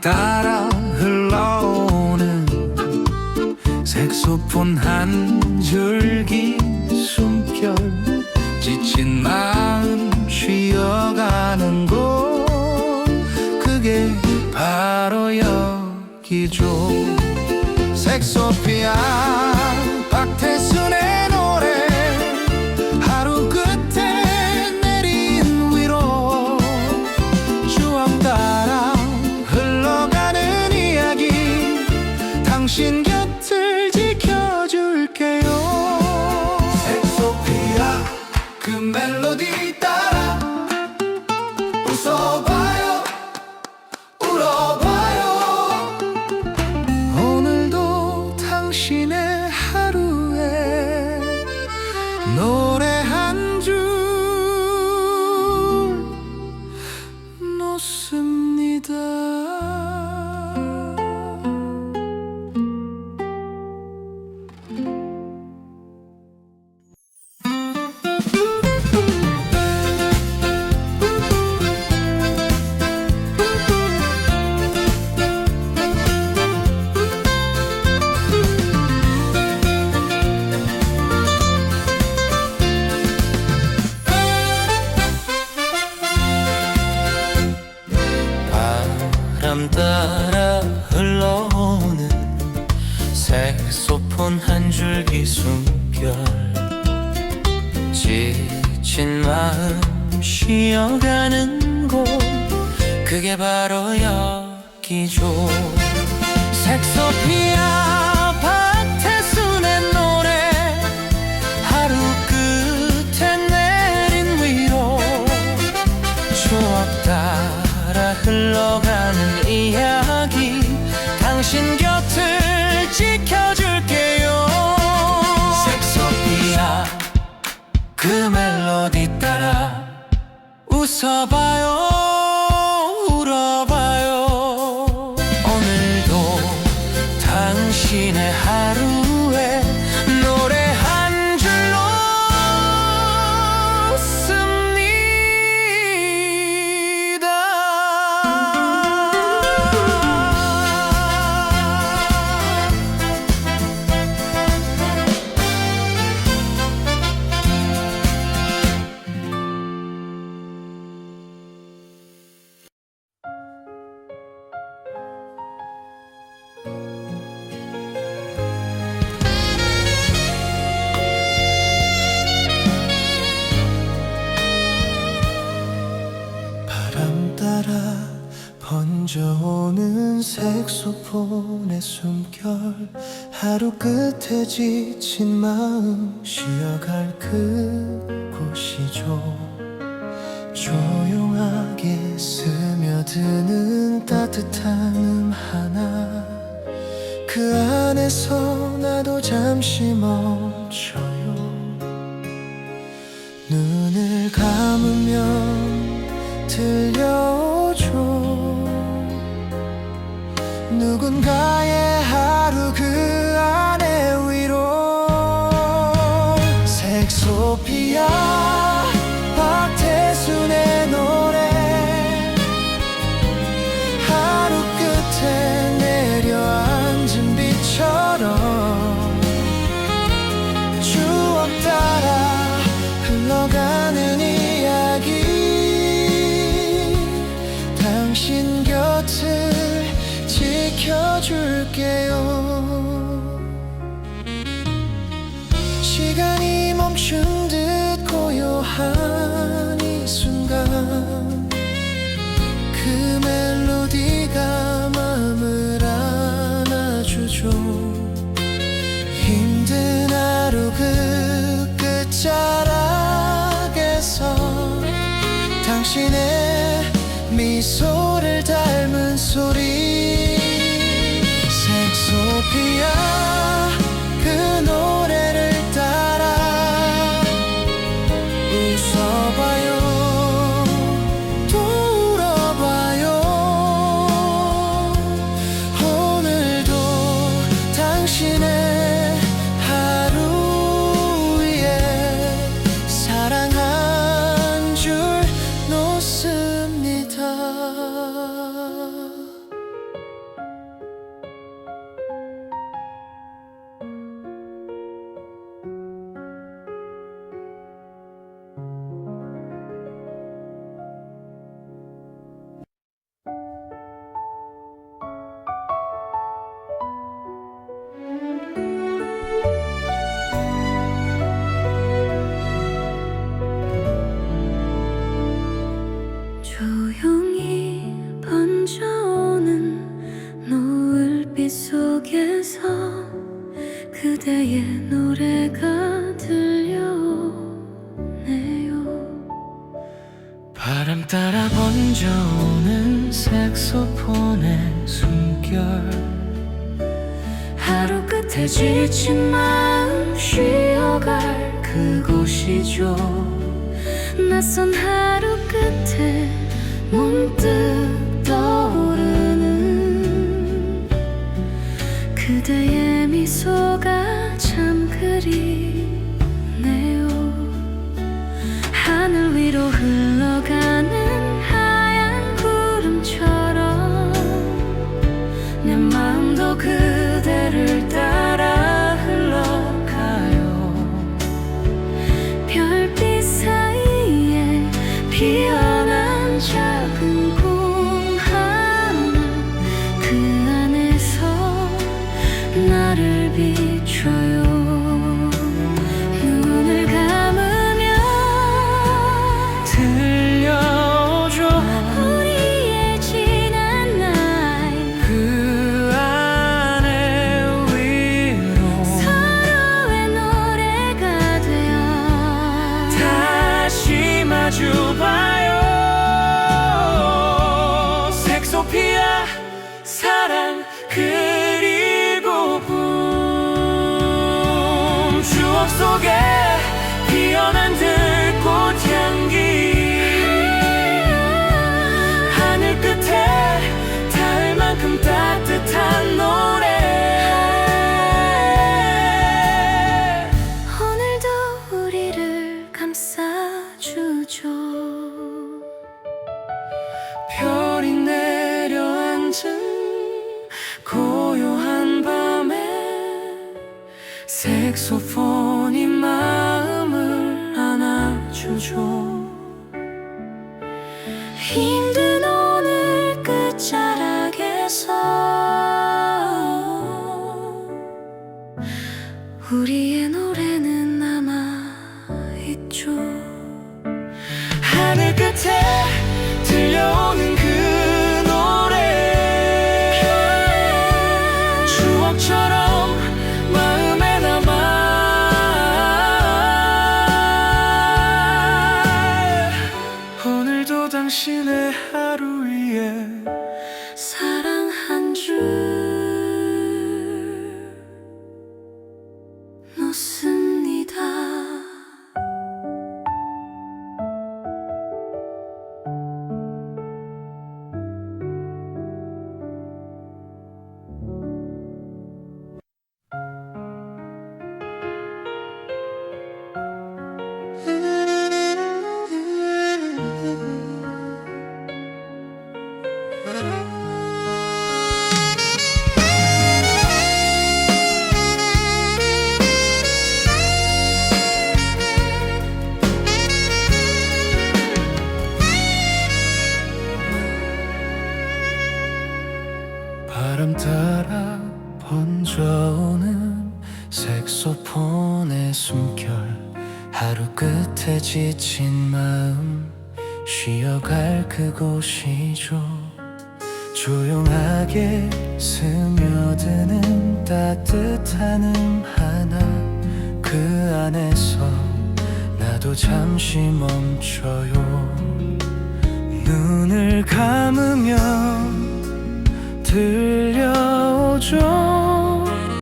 따라 흘러오는 색소폰 한 줄기 숨결 지친 마음 쉬어가는 곳 그게 바로 여기죠 색소피아 박태순 노 따라 흘러오는 색소폰 한 줄기 숨결. 지친 마음 쉬어가는 곳 그게 바로 여기죠. 색소피아 그 멜로디 따라 웃어봐요 바람 따라 번져오는 색소폰의 숨결 하루 끝에 지친 마음 쉬어갈 그곳이죠. 조용하게 스며드는 따뜻한 음 하나 그 안에서 나도 잠시 멈춰요. 눈을 감으면 들려오죠 누군가의 지켜줄게요 속에서 그대의 노래가 들려오네요. 바람 따라 번져오는 색소폰의 숨결. 하루 끝에 지친 마음 쉬어갈 그곳이죠. 낯선 하루 끝에 문득 그대의 미소가 참 그리네요. 하늘 위로 흘러가는 추억 속에 피어난 들꽃 향기. 하늘 끝에 닿을 만큼 따뜻한 노래. 오늘도 우리를 감싸주죠. 별이 내려앉은 고요한 밤에 색소폰 안아주죠 힘든 오늘 끝자락에서 우리 す。 바람 따라 번져오는 색소폰의 숨결 하루 끝에 지친 마음 쉬어갈 그곳이죠. 조용하게 스며드는 따뜻한 음 하나 그 안에서 나도 잠시 멈춰요. 눈을 감으면 들 려오죠